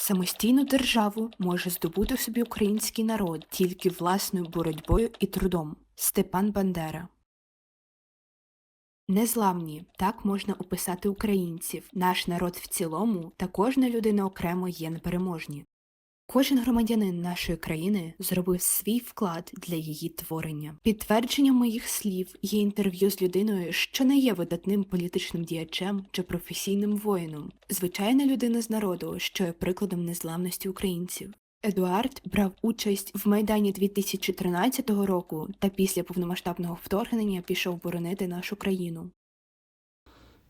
Самостійну державу може здобути собі український народ тільки власною боротьбою і трудом. Степан Бандера Незламні так можна описати українців. Наш народ в цілому та кожна людина окремо є непереможні. Кожен громадянин нашої країни зробив свій вклад для її творення. Підтвердженням моїх слів є інтерв'ю з людиною, що не є видатним політичним діячем чи професійним воїном, звичайна людина з народу, що є прикладом незламності українців. Едуард брав участь в Майдані 2013 року та після повномасштабного вторгнення пішов боронити нашу країну.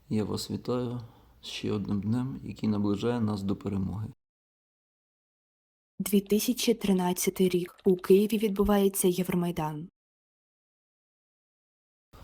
Я вас вітаю ще одним днем, який наближає нас до перемоги. 2013 рік у Києві відбувається Євромайдан.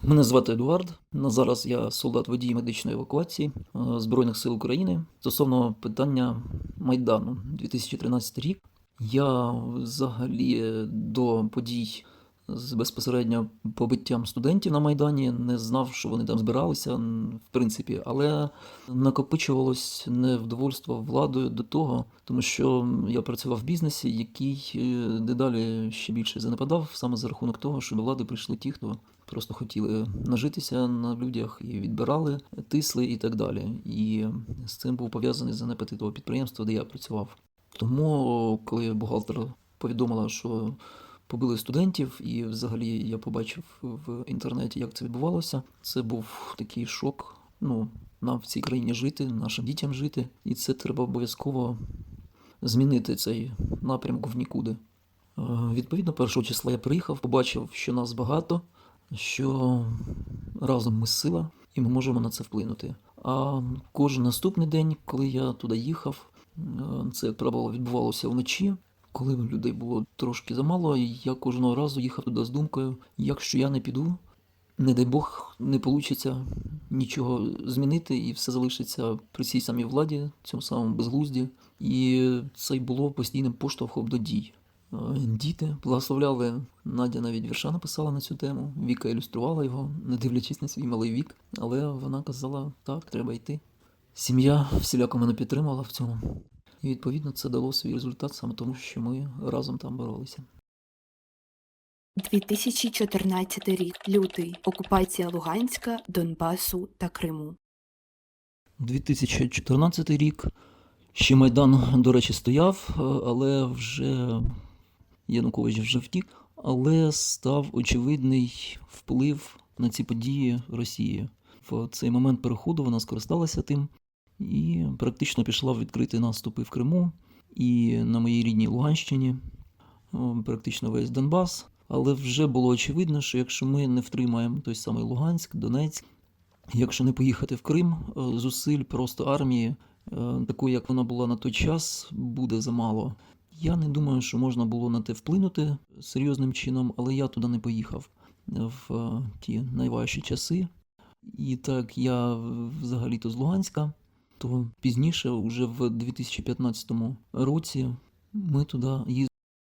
Мене звати Едуард. На зараз я солдат водій медичної евакуації е, Збройних сил України. Стосовно питання Майдану 2013 рік. Я взагалі до подій з безпосередньо побиттям студентів на Майдані не знав, що вони там збиралися, в принципі, але накопичувалось невдовольство владою до того, тому що я працював в бізнесі, який е, дедалі ще більше занепадав саме за рахунок того, що до влади прийшли ті, хто просто хотіли нажитися на людях і відбирали, тисли і так далі. І з цим був пов'язаний занепад того підприємства, де я працював. Тому, коли бухгалтер повідомила, що побили студентів, і взагалі я побачив в інтернеті, як це відбувалося, це був такий шок. Ну, нам в цій країні жити, нашим дітям жити, і це треба обов'язково змінити цей напрямок в нікуди. Е, Відповідно, першого числа я приїхав, побачив, що нас багато, що разом ми сила, і ми можемо на це вплинути. А кожен наступний день, коли я туди їхав, е, це, правило, відбувалося вночі. Коли людей було трошки замало, я кожного разу їхав туди з думкою, якщо я не піду, не дай Бог, не вийде нічого змінити, і все залишиться при цій самій владі, цьому самому безглузді. І це й було постійним поштовхом до дій. Е, Діти благословляли, Надя навіть вірша написала на цю тему. Віка ілюструвала його, не дивлячись на свій малий вік, але вона казала, так, треба йти. Сім'я всіляко мене підтримала в цьому. І відповідно це дало свій результат саме тому, що ми разом там боролися. 2014 рік. Лютий. Окупація Луганська, Донбасу та Криму. 2014 рік. Ще Майдан, до речі, стояв, е, але вже Янукович вже втік, але став очевидний вплив на ці події Росії. В цей момент переходу вона скористалася тим і практично пішла в відкриті наступи в Криму і на моїй рідній Луганщині, практично весь Донбас. Але вже було очевидно, що якщо ми не втримаємо той самий Луганськ, Донецьк, Якщо не поїхати в Крим, зусиль просто армії, такої, як вона була на той час, буде замало. Я не думаю, що можна було на те вплинути серйозним чином, але я туди не поїхав в ті найважчі часи. І так я взагалі-то з Луганська, то пізніше, уже в 2015 році, ми туди їздили.